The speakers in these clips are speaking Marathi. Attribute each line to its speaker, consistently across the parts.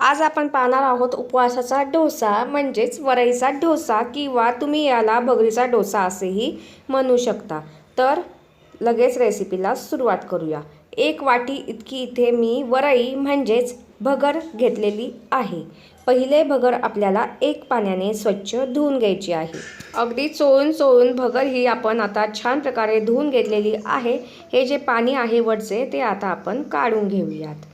Speaker 1: आज आपण पाहणार आहोत उपवासाचा डोसा म्हणजेच वरईचा डोसा किंवा तुम्ही याला भगरीचा डोसा असेही म्हणू शकता. तर लगेच रेसिपीला सुरुवात करूया. एक वाटी इतकी इथे मी वरई म्हणजेच भगर घेतलेली आहे. पहिले भगर आपल्याला एक पाण्याने स्वच्छ धुवून घ्यायची आहे. अगदी चोळून चोळून भगर ही आपण आता छान प्रकारे धुवून घेतलेली आहे. हे जे पाणी आहे वरचे ते आता आपण काढून घेऊयात.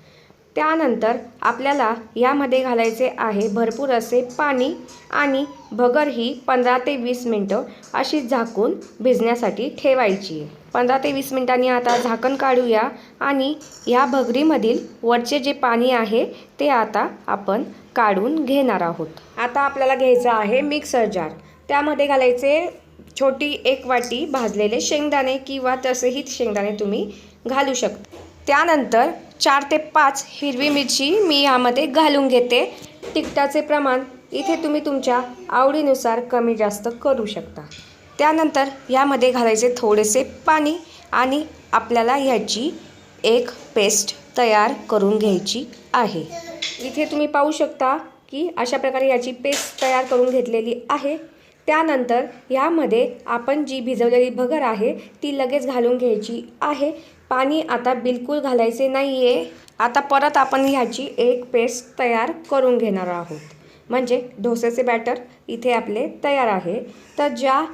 Speaker 1: त्यानंतर आपल्याला यामध्ये घालायचे आहे भरपूर असे पाणी आणि भगर ही पंधरा ते वीस मिनटं अशी झाकून भिजण्यासाठी ठेवायची. आहे पंधरा ते वीस मिनटांनी आता झाकण काढूया आणि ह्या भगरीमधील वरचे जे पाणी आहे ते आता आपण काढून घेणार आहोत. आता आपल्याला घ्यायचं आहे मिक्सर जार. त्यामध्ये घालायचे छोटी एक वाटी भाजलेले शेंगदाणे किंवा तसेही शेंगदाणे तुम्ही घालू शकता. त्यानंतर चार ते पाच हिरवी मिरची मी यामध्ये घालून घेते. तिखटाचे प्रमाण इथे तुम्ही तुमच्या आवडीनुसार कमी जास्त करू शकता. त्यानंतर यामध्ये घालायचे थोडेसे पाणी आणि आपल्याला ह्याची एक पेस्ट तयार करून घ्यायची आहे. इथे तुम्ही पाहू शकता की अशा प्रकारे याची पेस्ट तयार करून घेतलेली आहे. त्यानंतर यामध्ये आपण जी भिजवलेली भगर आहे ती लगेच घालून घ्यायची आहे. पाणी आता बिलकुल घालायचे नाही आहे आता परत आपण ह्याची एक पेस्ट तयार करून घेणार आहोत. म्हणजे डोसेचे बॅटर इथे आपले तयार आहे. तर ज्या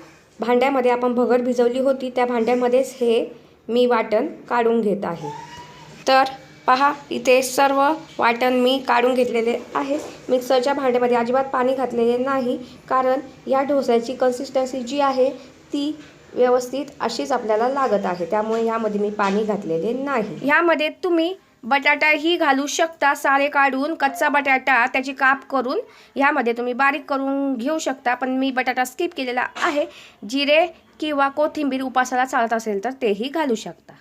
Speaker 1: भांड्यामध्ये आपण भगर भिजवली होती त्या भांड्यामध्येच हे मी वाटण काढून घेत आहे. तर पहा इथे सर्व वाटण मी काढून घेतलेले आहे. मिक्सरच्या भांड्यामध्ये अजिबात पाणी घातलेले नाही कारण या डोस्याची कन्सिस्टन्सी जी आहे ती व्यवस्थित अशीच आपल्याला लागत आहे. त्यामुळे ह्यामध्ये मी पाणी घातलेले नाही. ह्यामध्ये तुम्ही बटाटाही घालू शकता सारे काढून कच्चा बटाटा त्याची काप करून. ह्यामध्ये तुम्ही बारीक करून घेऊ शकता पण मी बटाटा स्किप केलेला आहे. जिरे किंवा कोथिंबीर उपासाला चालत असेल तर तेही घालू शकता.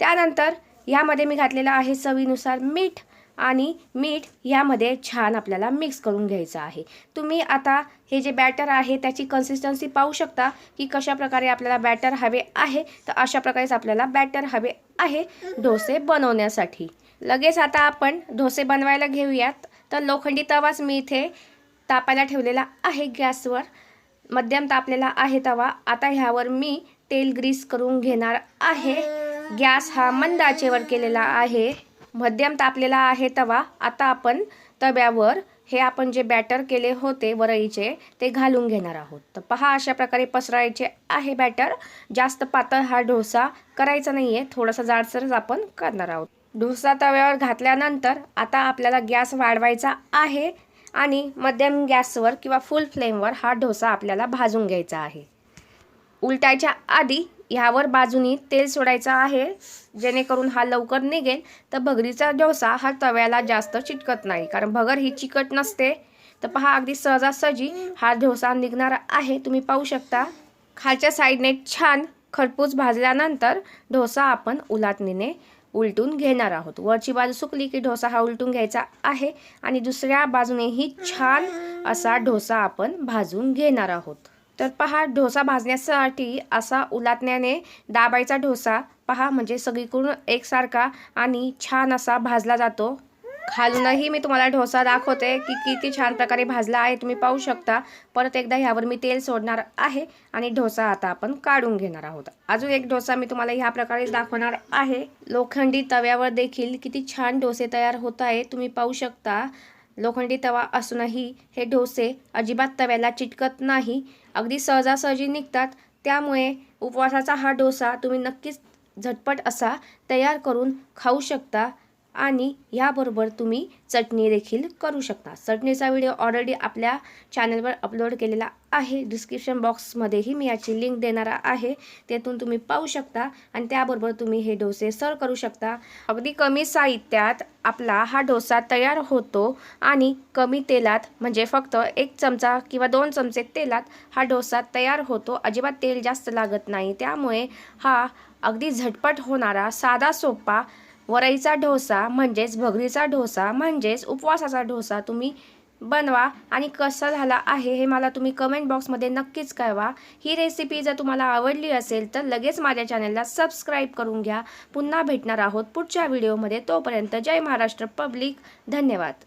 Speaker 1: त्यानंतर ह्यामध्ये मी घातलेलं आहे चवीनुसार मीठ आणि मीठ ह्यामध्ये छान आपल्याला मिक्स करून घ्यायचं आहे. तुम्ही आता हे जे बॅटर आहे त्याची कन्सिस्टन्सी पाहू शकता की कशा प्रकारे आपल्याला बॅटर हवे आहे. तर अशा प्रकारेच आपल्याला बॅटर हवे आहे डोसे बनवण्यासाठी. लगेच आता आपण डोसे बनवायला घेऊयात. तर लोखंडी तवाच मी इथे तापायला ठेवलेला आहे गॅसवर. मध्यम तापलेला आहे तवा. आता ह्यावर मी तेल ग्रीस करून घेणार आहे. गॅस हा मंद आचेवर केलेला आहे. मध्यम तापलेला आहे तवा. आता आपण तव्यावर हे आपण जे बॅटर केले होते वरईचे ते घालून घेणार आहोत. तर पहा अशा प्रकारे पसरायचे आहे बॅटर जास्त पातळ हा डोसा करायचा नाही आहे थोडासा जाडसरच आपण करणार आहोत. डोसा तव्यावर घातल्यानंतर आता आपल्याला गॅस वाढवायचा आहे आणि मध्यम गॅसवर किंवा फुल फ्लेमवर हा डोसा आपल्याला भाजून घ्यायचा आहे. उलटायच्या आधी ह्यावर बाजूनी तेल सोडायचं आहे. जेणेकरून हा लवकर निघेल. तर भगरीचा डोसा हा तव्याला जास्त चिटकत नाही. कारण भगर ही चिकट नसते. तर पहा अगदी सहजासहजी हा डोसा निघणार आहे. तुम्ही पाहू शकता. खालच्या साईडने छान खरपूस भाजल्यानंतर डोसा आपण उलाटणीने उलटून घेणार आहोत. वरची बाजू सुकली की डोसा हा उलटून घ्यायचा आहे. आणि दुसऱ्या बाजूनेही छान असा डोसा आपण भाजून घेणार आहोत. तर पहा ढोसा भाजण्यासाठी असा उलाटण्याने दाबायचा डोसा पहा म्हणजे सगळीकडून एकसारखा आणि छान असा भाजला जातो. खालूनही मी तुम्हाला डोसा दाखवते की किती छान प्रकारे भाजला आहे तुम्ही पाहू शकता. परत एकदा ह्यावर मी तेल सोडणार आहे आणि ढोसा आता आपण काढून घेणार आहोत. अजून एक डोसा मी तुम्हाला ह्या प्रकारे दाखवणार आहे. लोखंडी तव्यावर देखील किती छान डोसे तयार होत आहे तुम्ही पाहू शकता. लोखंडी तवा असूनही हे डोसे अजिबात तव्याला चिटकत नाही. अगदी सहजासहजी निघतात. त्यामुळे उपवासाचा हा डोसा तुम्ही नक्कीच झटपट असा तयार करून खाऊ शकता. आणि याबरोबर तुम्ही चटणी देखील करू शकता. चटणीचा व्हिडिओ ऑलरेडी आपल्या चॅनलवर अपलोड केलेला आहे. डिस्क्रिप्शन बॉक्समध्येही मी याची लिंक देणारा आहे. तेथून तुम्ही पाहू शकता आणि त्याबरोबर तुम्ही हे डोसे सर्व करू शकता. अगदी कमी साहित्यात आपला हा डोसा तयार होतो आणि कमी तेलात म्हणजे फक्त एक चमचा किंवा दोन चमचे तेलात हा डोसा तयार होतो. अजिबात तेल जास्त लागत नाही. त्यामुळे हा अगदी झटपट होणारा साधा सोपा वरईचा डोसा म्हणजेच भगरीचा डोसा म्हणजेच उपवासाचा डोसा तुम्ही बनवा. आणि कसा झाला आहे हे मला तुम्ही कमेंट बॉक्समध्ये नक्कीच कळवा. ही रेसिपी जर तुम्हाला आवडली असेल तर लगेच माझ्या चॅनलला सबस्क्राईब करून घ्या. पुन्हा भेटणार आहोत पुढच्या व्हिडिओमध्ये तोपर्यंत जय महाराष्ट्र पब्लिक धन्यवाद.